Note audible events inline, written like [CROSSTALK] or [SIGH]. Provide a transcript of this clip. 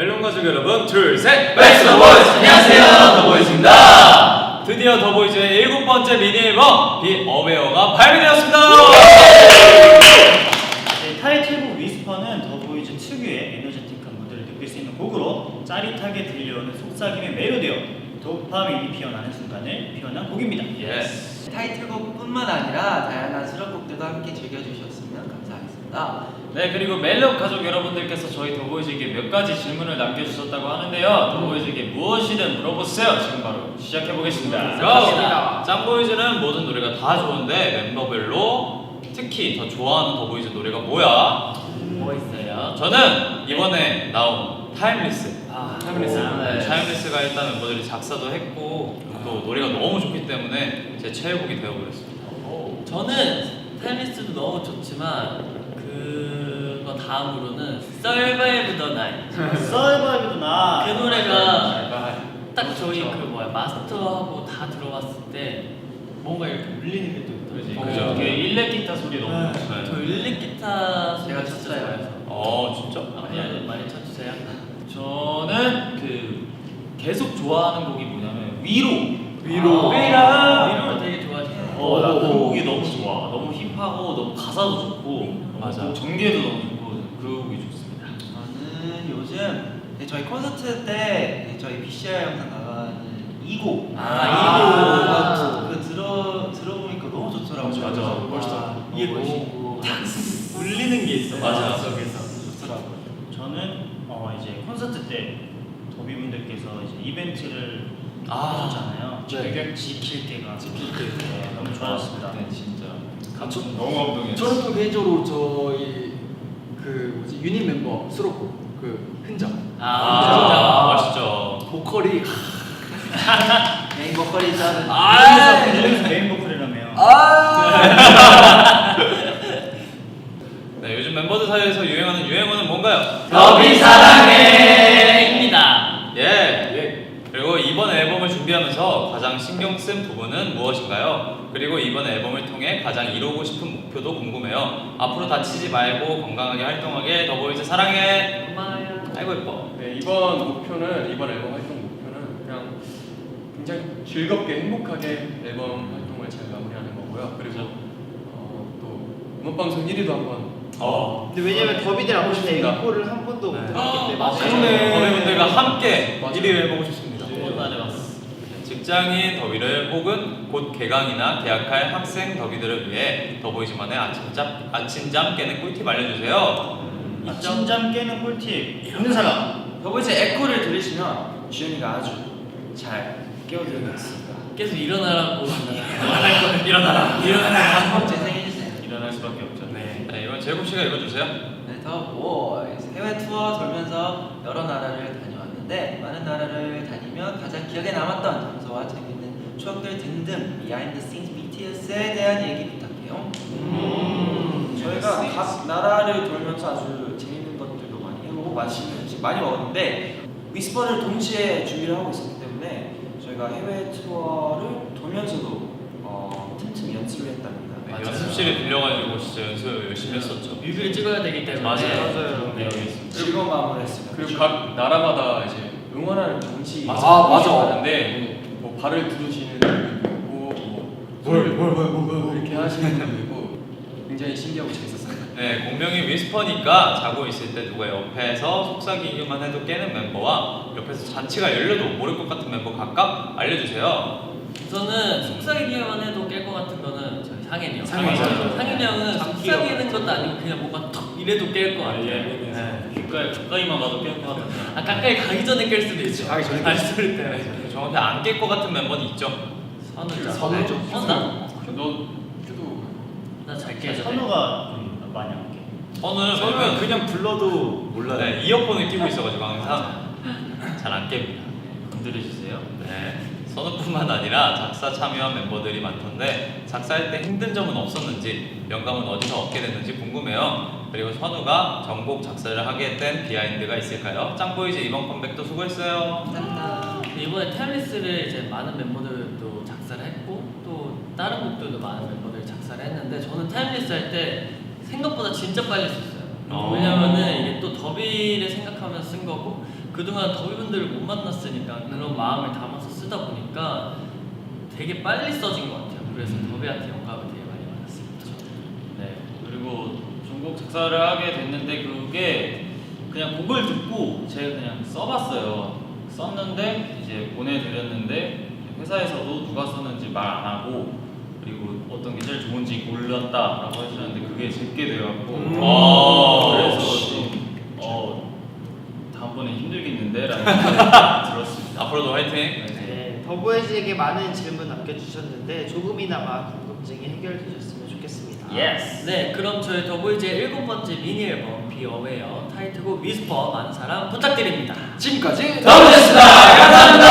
멜론 가족 여러분 둘셋. 베스트 더보이즈! 안녕하세요, 더보이즈입니다. 드디어 더보이즈의 일곱 번째 미니 앨범 비 어웨어가 발매되었습니다. 네, 타이틀곡 위스퍼는 더보이즈 특유의 에너제틱한 무드를 느낄 수 있는 곡으로 짜릿하게 들려오는 속삭임에 매료되어 도파민이 피어나는 순간을 표현한 곡입니다. 예스 타이틀곡뿐만 아니라 다양한 수록곡들도 함께 즐겨주셨으면 감사 하겠습니다. 네 그리고 멜로 가족 여러분들께서 저희 더보이즈에게 몇 가지 질문을 남겨주셨다고 하는데요 더보이즈에게 무엇이든 물어보세요 지금 바로 시작해보겠습니다 자, 짱보이즈는 모든 노래가 다 좋은데 멤버별로 특히 더 좋아하는 더보이즈 노래가 뭐야? 뭐 있어요? 저는 이번에 나온 타임리스 아 타임리스 네. 타임리스가 일단 멤버들이 작사도 했고 또 노래가 너무 좋기 때문에 제 최애곡이 되어버렸습니다 오, 저는 타임리스도 너무 좋지만 그거 다음으로는 Survive the Night 서바이브도 나. 그 노래가 네. 딱 저희 그 뭐야 마스터하고 다 들어봤을 때 뭔가 이렇게 울리는 게또 있더라고요 그죠. 그 일렉 기타 소리 너무 네. 좋아요 저 일렉 기타 제가 진짜 쳤어요. 좋아해서 어 진짜? 많이 많이 쳐주세요. [LAUGHS] 저는 그 계속 좋아하는 곡이 뭐냐면 위로. 위로. 아, 위로. 위로를 되게 좋아해요. 오. 어. 너무 힙하고 너무 가사도 좋고 맞아. 너무 전개도 너무 좋고 그 곡이 좋습니다. 저는 요즘 네, 저희 콘서트 때 네, 저희 PCR 영상 나가는 이곡 아, 이곡 그 들어 들어보니까 너무 좋더라고요. 맞아. 멋있다. 와, 이게 멋있고 [LAUGHS] 울리는 게 있어. 맞아. 속에서. 좋더라고요. 저는 어 이제 콘서트 때 도비 분들께서 이제 이벤트를 아. 하셨잖아요. 네. 지킬 때가 지킬 때. 네, 너무 좋았습니다. 네 진짜. 감동. 너무 감동이었어. 저는 또 개인적으로 저희 그 뭐지 유닛 멤버 수록곡 그 흔적 아, 멋있죠 보컬이 [LAUGHS] 메인 보컬이 저는 아, 아, 메인 보컬이라며요. 아 [LAUGHS] 네 요즘 멤버들 사이에서 유행하는 유행어는 뭔가요? 더비 사랑해입니다. 예. 예. 그리고 이번 앨범을 준비하면서 가장 신경 쓴 부분은 무엇인가요? 그리고 이번 앨범을 통해 가장 이루고 싶은 목표도 궁금해요. 앞으로 다치지 말고 건강하게 활동하게 더보이즈 사랑해. 고마워요. 아이고 예뻐. 네, 이번 목표는 이번 앨범 활동 목표는 그냥 굉장히 즐겁게 행복하게 앨범 활동을 잘 마무리하는 거고요. 그리고 어, 또 음악 방송 1위도 한번 어. 근데 왜냐면 더비들 안 보실 때. 이거를 한 번도 못 네. 들었기 때문에 아, 그러네. 더비분들과 함께 맞아요. 1위를 해보고 싶습니다. 직장인 더비를 혹은 곧 개강이나 개학할 학생 더비들을 위해 더보이즈만의 아침잠, 아침잠 깨는 꿀팁 알려주세요. 아침잠 깨는 꿀팁 있는 사람. 더보이즈 에코를 들으시면 주현이가 아주 잘 깨워드리고 있습니다 계속 일어나라고 말할 거면 일어나라. [LAUGHS] 일어나라. 제 생일이세요. 일어날 수밖에 없죠. 네. 네, 이번 제국 씨가 읽어주세요. 네, 더 보이즈 해외 투어 돌면서 여러 나라를 다녀왔는데 많은 나라를 다니며 가장 기억에 남았던 장소와 재밌는 추억들 등등 비하인드 싱스 BTS에 대한 얘기 부탁해요. 저희가 각 나라를 돌면서 아주 재밌는 것들도 많이 해보고 맛있는 음식 많이 먹었는데 위스퍼를 동시에 준비를 하고 있었기 때문에 저희가 해외 투어를 돌면서도 어, 틈틈이 연습을 했답니다 네, 연습실에 빌려가지고 진짜 연습 열심히 했었죠. 뮤비를 찍어야 되기 때문에 맞아요. 그런 내용이 있습니다. 즐거운 마음으로 했습니다 그리고 각 나라마다 이제 응원하는 정치 아, 맞아. 하는데 뭐 발을 두르시는 분도 있고 뭐뭘뭘뭘 이렇게 하시는 분도 있고 굉장히 신기하고 재밌었어요. 네, 공명이 위스퍼니까 자고 있을 때 누가 옆에서 속삭이기만 해도 깨는 멤버와 옆에서 잔치가 열려도 모를 것 같은 멤버 각각 알려주세요. 저는 속삭이기만 해도 깰 것 같은 거는 저희 상현이 형. 상현이 형. 상현이 형은 속삭이는 것도 아니고 그냥 뭔가 턱 이래도 깰 것 같아요. 네. 귓가에 가까이만 가도 깰 것 같아요. 아 가까이 가기 전에 깰 수도 있죠. 가기 전에 알 수도 있대요. 정확히 안깰 것 같은 멤버는 있죠. 선우죠. 선우죠. 어, 나? 너 그래도 나잘 깨져. 선우가 좀 많이 안 깨. 선우는 저는 왜냐면 그냥 불러도 몰라요 네, 이어폰을 끼고 있어가지고 항상 잘 안 깹니다. 건드려주세요. 네. 선우뿐만 아니라 작사 참여한 멤버들이 많던데 작사할 때 힘든 점은 없었는지 영감은 어디서 얻게 됐는지 궁금해요. 그리고 선우가 전곡 작사를 하게 된 비하인드가 있을까요? 짱보이즈 이번 컴백도 수고했어요. 감사합니다. 이번에 텔리스를 이제 많은 또 다른 곡들도 많은 멤버들이 작사를 했는데 저는 텔리스 할 때 생각보다 진짜 빨리 썼어요. 어. 왜냐면은 이게 또 더비를 생각하면서 쓴 거고 그 그동안 더비분들을 못 만났으니까 그런 마음을 담아서 쓰다 보니까 되게 빨리 써진 것 같아요. 그래서 더비한테 영감을 되게 많이 받았습니다. 네. 그리고 전곡 작사를 하게 됐는데 그게 그냥 곡을 듣고 제가 그냥 써봤어요. 썼는데 이제 보내드렸는데 회사에서도 누가 썼는지 말 안 하고 그리고 어떤 게 제일 좋은지 골랐다라고 하셨는데 그게 제게 돼갖고 음. 그래서 오. 좀 어, 다음번에 힘들겠는데라는 [LAUGHS] 생각이 들었습니다. 앞으로도 화이팅. 네, 더보이즈에게 많은 질문 남겨주셨는데 조금이나마 궁금증이 해결되셨으면 좋겠습니다. 예스. 네, 그럼 저희 더보이즈의 일곱 번째 미니 앨범 Be Aware 타이틀곡 위스퍼 많은 사랑 부탁드립니다. 지금까지 더보이즈였습니다.